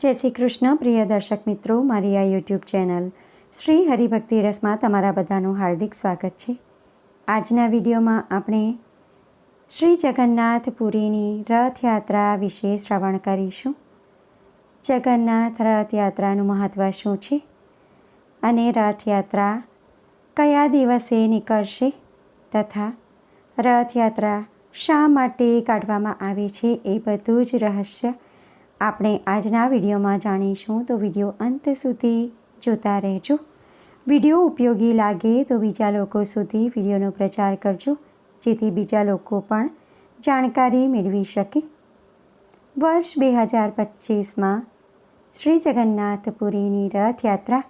જય શ્રી કૃષ્ણ, પ્રિય દર્શક મિત્રો, મારી આ યુટ્યુબ ચેનલ શ્રી હરિભક્તિ રસમાં તમારા બધાનું હાર્દિક સ્વાગત છે. આજના વિડીયોમાં આપણે શ્રી જગન્નાથપુરીની રથયાત્રા વિશે શ્રવણ કરીશું. જગન્નાથ રથયાત્રાનું મહત્ત્વ શું છે અને રથયાત્રા કયા દિવસે નીકળશે તથા રથયાત્રા શા માટે કાઢવામાં આવે છે એ બધું જ રહસ્ય આપણે આજના વિડીયોમાં જાણીશું તો વીડિયો અંત સુધી જોતા રહેજો. વીડિયો ઉપયોગી લાગે તો બીજા લોકો સુધી વિડીયોનો પ્રચાર કરજો, જેથી બીજા લોકો પણ જાણકારી મેળવી શકે. વર્ષ બે હજાર પચીસમાં શ્રી જગન્નાથપુરીની રથયાત્રા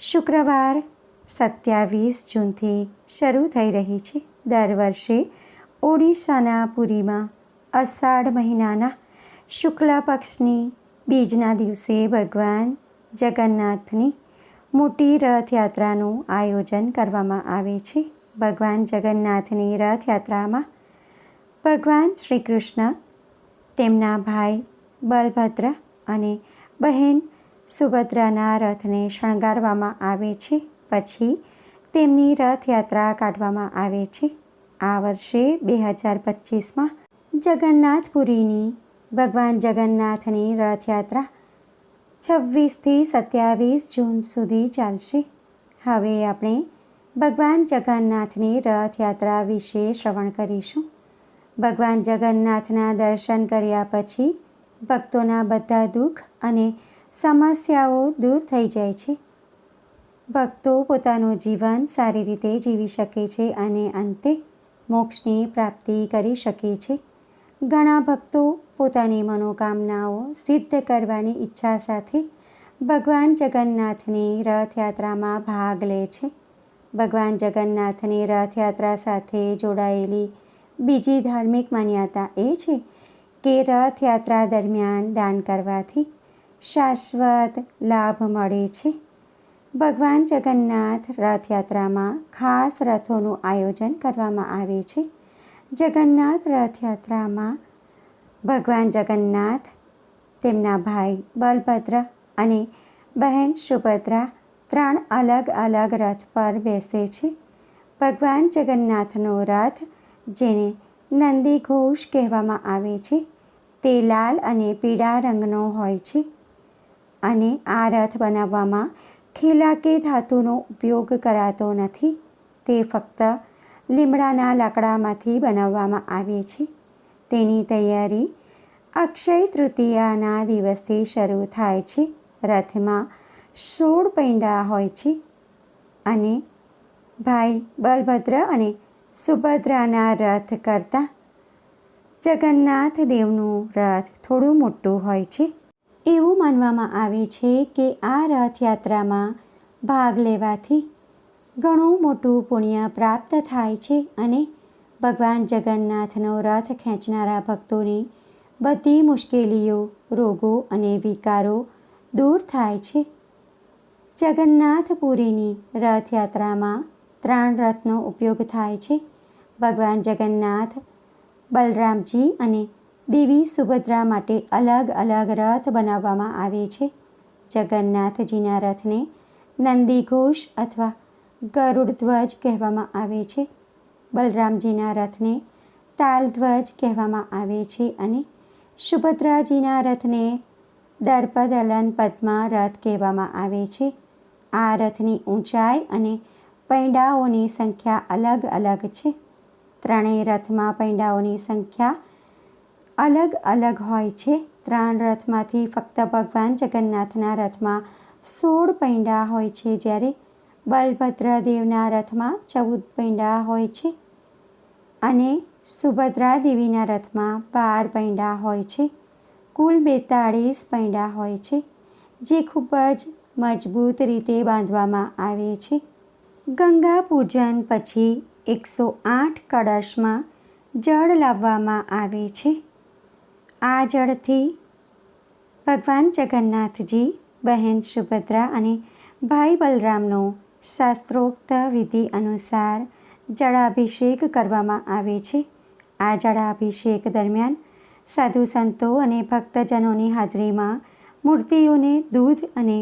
શુક્રવાર સત્યાવીસ જૂનથી શરૂ થઈ રહી છે. દર વર્ષે ઓડિશાના પુરીમાં અષાઢ મહિનાના શુક્લ પક્ષની બીજના દિવસે ભગવાન જગન્નાથની મોટી રથયાત્રાનું આયોજન કરવામાં આવે છે. ભગવાન જગન્નાથની રથયાત્રામાં ભગવાન શ્રી કૃષ્ણ તેમના ભાઈ બલભદ્ર અને બહેન સુભદ્રાના રથને શણગારવામાં આવે છે. પછી તેમની રથયાત્રા કાઢવામાં આવે છે. આ વર્ષે બે હજાર પચીસમાં જગન્નાથપુરીની ભગવાન જગન્નાથની રથયાત્રા છવ્વીસથી સત્યાવીસ જૂન સુધી ચાલશે. હવે આપણે ભગવાન જગન્નાથની રથયાત્રા વિશે શ્રવણ કરીશું. ભગવાન જગન્નાથના દર્શન કર્યા પછી ભક્તોના બધા દુઃખ અને સમસ્યાઓ દૂર થઈ જાય છે. ભક્તો પોતાનું જીવન સારી રીતે જીવી શકે છે અને અંતે મોક્ષની પ્રાપ્તિ કરી શકે છે. ઘણા ભક્તો પોતાની મનોકામનાઓ સિદ્ધ કરવાની ઈચ્છા સાથે ભગવાન જગન્નાથની રથયાત્રામાં ભાગ લે છે. ભગવાન જગન્નાથની રથયાત્રા સાથે જોડાયેલી બીજી ધાર્મિક માન્યતા એ છે કે રથયાત્રા દરમિયાન દાન કરવાથી શાશ્વત લાભ મળે છે. ભગવાન જગન્નાથ રથયાત્રામાં ખાસ રથોનું આયોજન કરવામાં આવે છે. જગન્નાથ રથયાત્રામાં ભગવાન જગન્નાથ, તેમના ભાઈ બલભદ્ર અને બહેન સુભદ્રા ત્રણ અલગ અલગ રથ પર બેસે છે. ભગવાન જગન્નાથનો રથ, જેને નંદી ઘોષ કહેવામાં આવે છે, તે લાલ અને પીળા રંગનો હોય છે અને આ રથ બનાવવામાં ખીલા કે ધાતુનો ઉપયોગ કરાતો નથી. તે ફક્ત લીમડાના લાકડામાંથી બનાવવામાં આવે છે. તેની તૈયારી અક્ષય તૃતીયાના દિવસથી શરૂ થાય છે. રથમાં સોળ પૈંડા હોય છે અને ભાઈ બલભદ્ર અને સુભદ્રાના રથ કરતાં જગન્નાથ દેવનું રથ થોડું મોટું હોય છે. એવું માનવામાં આવે છે કે આ રથયાત્રામાં ભાગ લેવાથી ઘણું મોટું પુણ્ય પ્રાપ્ત થાય છે અને ભગવાન જગન્નાથનો રથ ખેંચનારા ભક્તોની બધી મુશ્કેલીઓ, રોગો અને વિકારો દૂર થાય છે. જગન્નાથપુરીની રથયાત્રામાં ત્રણ રથનો ઉપયોગ થાય છે. ભગવાન જગન્નાથ, બલરામજી અને દેવી સુભદ્રા માટે અલગ અલગ રથ બનાવવામાં આવે છે. જગન્નાથજીના રથને નંદીઘોષ અથવા ગરુડધ્વજ કહેવામાં આવે છે. બલરામજીના રથને તાલધ્વજ કહેવામાં આવે છે અને સુભદ્રાજીના રથને દર્પદ અલન પદ્મા રથ કહેવામાં આવે છે. આ રથની ઊંચાઈ અને પૈંડાઓની સંખ્યા અલગ અલગ છે. ત્રણેય રથમાં પૈંડાઓની સંખ્યા અલગ અલગ હોય છે. ત્રણ રથમાંથી ફક્ત ભગવાન જગન્નાથના રથમાં સોળ પૈંડા હોય છે જ્યારે બલભદ્ર દેવના રથમાં ચૌદ પૈંડા હોય છે અને સુભદ્રા દેવીના રથમાં બાર પૈંડા હોય છે. કુલ બેતાળીસ પૈંડા હોય છે, જે ખૂબ જ મજબૂત રીતે બાંધવામાં આવે છે. ગંગા પૂજન પછી એકસો આઠ કળશમાં જળ લાવવામાં આવે છે. આ જળથી ભગવાન જગન્નાથજી, બહેન સુભદ્રા અને ભાઈ બલરામનો શાસ્ત્રોક્ત વિધિ અનુસાર જળાભિષેક કરવામાં આવે છે. આ જળાભિષેક દરમિયાન સાધુ સંતો અને ભક્તજનોની હાજરીમાં મૂર્તિઓને દૂધ અને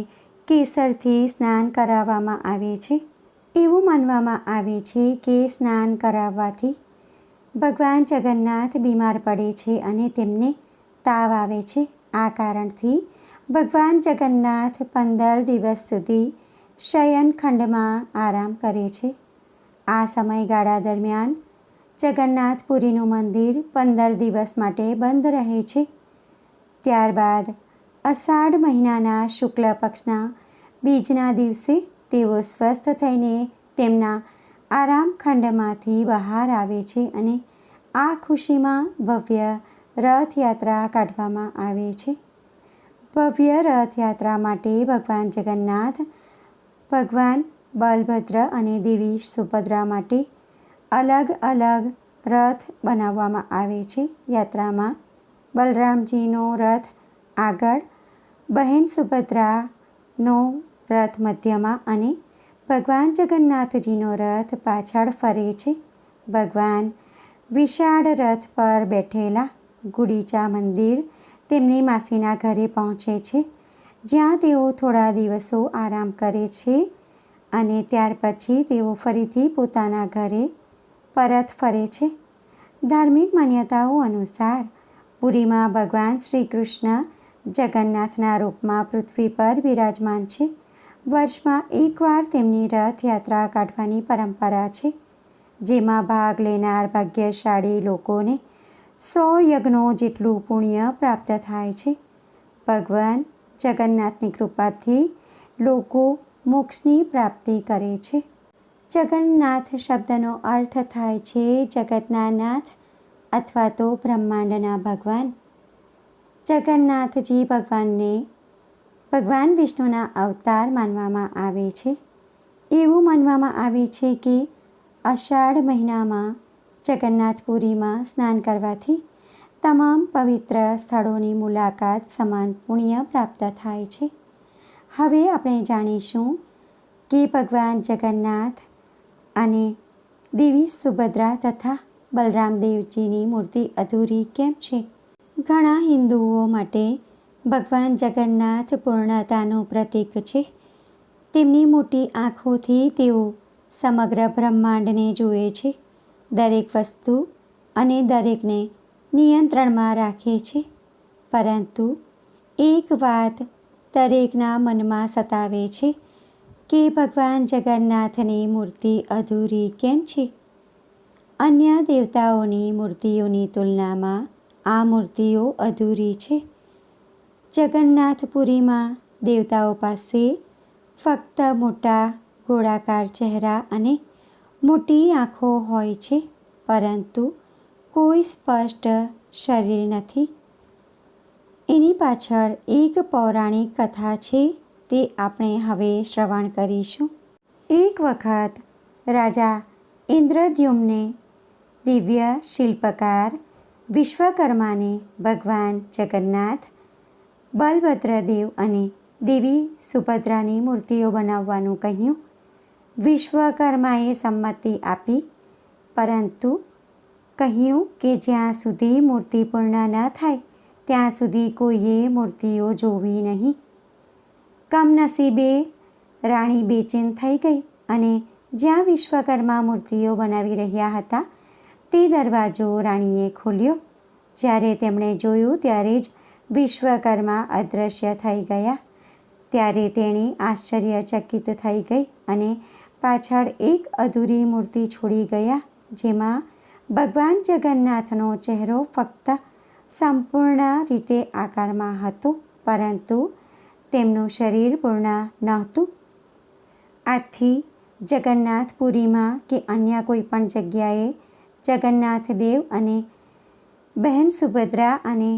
કેસરથી સ્નાન કરાવવામાં આવે છે. એવું માનવામાં આવે છે કે સ્નાન કરાવવાથી ભગવાન જગન્નાથ બીમાર પડે છે અને તેમને તાવ આવે છે. આ કારણથી ભગવાન જગન્નાથ પંદર દિવસ સુધી શયનખંડમાં આરામ કરે છે. આ સમયગાળા દરમિયાન જગન્નાથપુરીનું મંદિર પંદર દિવસ માટે બંધ રહે છે. ત્યારબાદ અષાઢ મહિનાના શુક્લ પક્ષના બીજના દિવસે તેઓ સ્વસ્થ થઈને તેમના આરામખંડમાંથી બહાર આવે છે અને આ ખુશીમાં ભવ્ય રથયાત્રા કાઢવામાં આવે છે. ભવ્ય રથયાત્રા માટે ભગવાન જગન્નાથ ભગવાન, બલભદ્ર અને દેવી સુભદ્રા માટે અલગ અલગ રથ બનાવવામાં આવે છે. યાત્રામાં બલરામજીનો રથ આગળ, બહેન સુભદ્રાનો રથ મધ્યમાં અને ભગવાન જગન્નાથજીનો રથ પાછળ ફરે છે. ભગવાન વિશાળ રથ પર બેઠેલા ગુડીચા મંદિર તેમની માસીના ઘરે પહોંચે છે. જ્યાં તેઓ થોડા દિવસો આરામ કરે છે અને ત્યાર પછી તેઓ ફરીથી પોતાના ઘરે પરત ફરે છે. ધાર્મિક માન્યતાઓ અનુસાર, પુરીમાં ભગવાન શ્રી કૃષ્ણ જગન્નાથના રૂપમાં પૃથ્વી પર બિરાજમાન છે. વર્ષમાં એકવાર તેમની રથયાત્રા કાઢવાની પરંપરા છે, જેમાં ભાગ લેનાર ભાગ્યશાળી લોકોને સો યજ્ઞો જેટલું પુણ્ય પ્રાપ્ત થાય છે. ભગવાન જગન્નાથની કૃપાથી લોકો મોક્ષની પ્રાપ્તિ કરે છે. જગન્નાથ શબ્દનો અર્થ થાય છે જગતના નાથ અથવા તો બ્રહ્માંડના ભગવાન. જગન્નાથજી ભગવાનને ભગવાન વિષ્ણુના અવતાર માનવામાં આવે છે. એવું માનવામાં આવે છે કે અષાઢ મહિનામાં જગન્નાથપુરીમાં સ્નાન કરવાથી તમામ પવિત્ર સ્થળોની મુલાકાત સમાન પુણ્ય પ્રાપ્ત થાય છે. હવે આપણે જાણીશું કે ભગવાન જગન્નાથ અને દેવી સુભદ્રા તથા બલરામદેવજીની મૂર્તિ અધૂરી કેમ છે? ઘણા હિન્દુઓ માટે ભગવાન જગન્નાથ પૂર્ણતાનું પ્રતીક છે. તેમની મોટી આંખોથી તેઓ સમગ્ર બ્રહ્માંડને જુએ છે. દરેક વસ્તુ અને દરેકને નિયંત્રણમાં રાખે છે. પરંતુ એક વાત દરેકના મનમાં સતાવે છે કે ભગવાન જગન્નાથની મૂર્તિ અધૂરી કેમ છે? અન્ય દેવતાઓની મૂર્તિઓની તુલનામાં આ મૂર્તિઓ અધૂરી છે. જગન્નાથપુરીમાં દેવતાઓ પાસે ફક્ત મોટા ગોળાકાર ચહેરા અને મોટી આંખો હોય છે. પરંતુ કોઈ સ્પષ્ટ શરીર નથી. એની પાછળ એક પૌરાણિક કથા છે, તે આપણે હવે શ્રવણ કરીશું. એક વખત રાજા ઇન્દ્રદ્યુમને દિવ્ય શિલ્પકાર વિશ્વકર્માને ભગવાન જગન્નાથ, બલભદ્રદેવ અને દેવી સુભદ્રાની મૂર્તિઓ બનાવવાનું કહ્યું. વિશ્વકર્માએ સંમતિ આપી, પરંતુ કહ્યું કે જ્યાં સુધી મૂર્તિ પૂર્ણ ન થાય, ત્યાં સુધી કોઈએ મૂર્તિઓ જોવી નહીં. કમનસીબે રાણી બેચેન થઈ ગઈ અને જ્યાં વિશ્વકર્મા મૂર્તિઓ બનાવી રહ્યા હતા, તે દરવાજો રાણીએ ખોલ્યો. જ્યારે તેમણે જોયું ત્યારે જ વિશ્વકર્મા અદૃશ્ય થઈ ગયા. ત્યારે તેણી આશ્ચર્યચકિત થઈ ગઈ અને પાછળ એક અધૂરી મૂર્તિ છોડી ગયા, જેમાં ભગવાન જગન્નાથનો ચહેરો ફક્ત સંપૂર્ણ રીતે આકારમાં હતો, પરંતુ તેમનું શરીર પૂર્ણ નહોતું. આથી જગન્નાથપુરીમાં કે અન્ય કોઈ પણ જગ્યાએ જગન્નાથ દેવ અને બહેન સુભદ્રા અને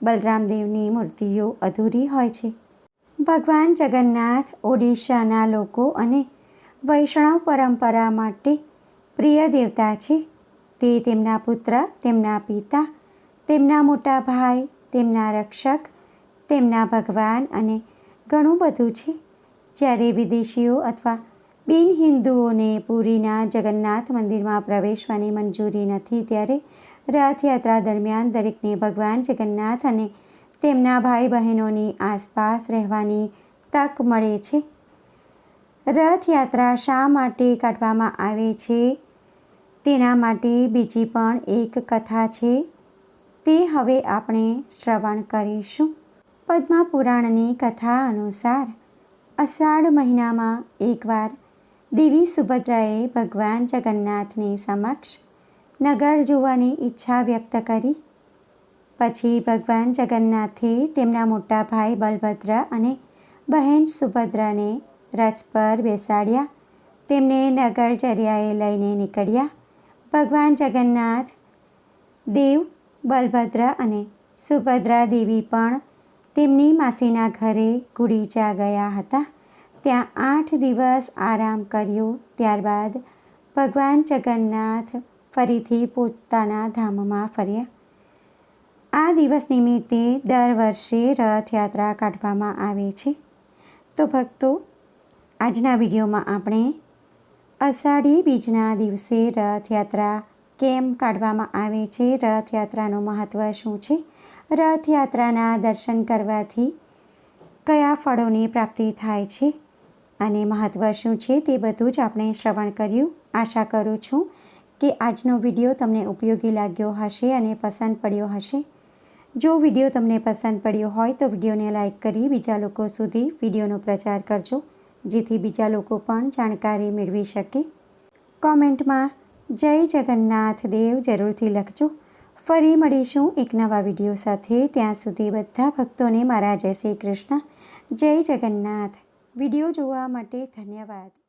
બલરામદેવની મૂર્તિઓ અધૂરી હોય છે. ભગવાન જગન્નાથ ઓડિશાના લોકો અને વૈષ્ણવ પરંપરા માટે પ્રિય દેવતા છે. તે તેમના પુત્ર, તેમના પિતા, તેમના મોટા ભાઈ, તેમના રક્ષક, તેમના ભગવાન અને ઘણું બધું છે. જ્યારે વિદેશીઓ અથવા બિન હિન્દુઓને પુરીના જગન્નાથ મંદિરમાં પ્રવેશવાની મંજૂરી નથી, ત્યારે રથયાત્રા દરમિયાન દરેકને ભગવાન જગન્નાથ અને તેમના ભાઈ બહેનોની આસપાસ રહેવાની તક મળે છે. રથયાત્રા શા માટે કાઢવામાં આવે છે? તેના માટે બીજી પણ એક કથા છે. તે હવે આપણે શ્રવણ કરીશું. પદ્મા પુરાણની કથા અનુસાર અષાઢ મહિનામાં એકવાર દેવી સુભદ્રાએ ભગવાન જગન્નાથની સમક્ષ નગર જોવાની ઈચ્છા વ્યક્ત કરી. પછી ભગવાન જગન્નાથે તેમના મોટા ભાઈ બલભદ્ર અને બહેન સુભદ્રાને રથ પર બેસાડ્યા. તેમને નગરચર્યાએ લઈને નીકળ્યા. ભગવાન જગન્નાથ, દેવ, બલભદ્ર અને સુભદ્રા દેવી પણ તેમની માસીના ઘરે ગુડીચા ગયા હતા. ત્યાં આઠ દિવસ આરામ કર્યો, ત્યારબાદ ભગવાન જગન્નાથ ફરીથી પોતાના ધામમાં ફર્યા. આ દિવસ નિમિત્તે દર વર્ષે રથયાત્રા કાઢવામાં આવે છે. તો ભક્તો, આજના વિડીયોમાં આપણે અષાઢી બીજના દિવસે રથયાત્રા કેમ કાઢવામાં આવે છે? રથયાત્રાનું મહત્ત્વ શું છે? રથયાત્રાના દર્શન કરવાથી કયા ફળોની પ્રાપ્તિ થાય છે? અને મહત્ત્વ શું છે તે બધું જ આપણે શ્રવણ કર્યું. આશા કરું છું કે આજનો વીડિયો તમને ઉપયોગી લાગ્યો હશે અને પસંદ પડ્યો હશે. જો વીડિયો તમને પસંદ પડ્યો હોય તો વિડીયોને લાઇક કરી બીજા લોકો સુધી વિડીયોનો પ્રચાર કરજો. જેથી બીજા લોકો પણ જાણકારી મેળવી શકે. કોમેન્ટમાં, જય જગન્નાથ દેવ જરૂરથી લખજો. ફરી મળીશું એક નવા વીડિયો સાથે. ત્યાં સુધી બધા ભક્તોને મારા જય શ્રી કૃષ્ણ. જય જગન્નાથ. વીડિયો જોવા માટે ધન્યવાદ.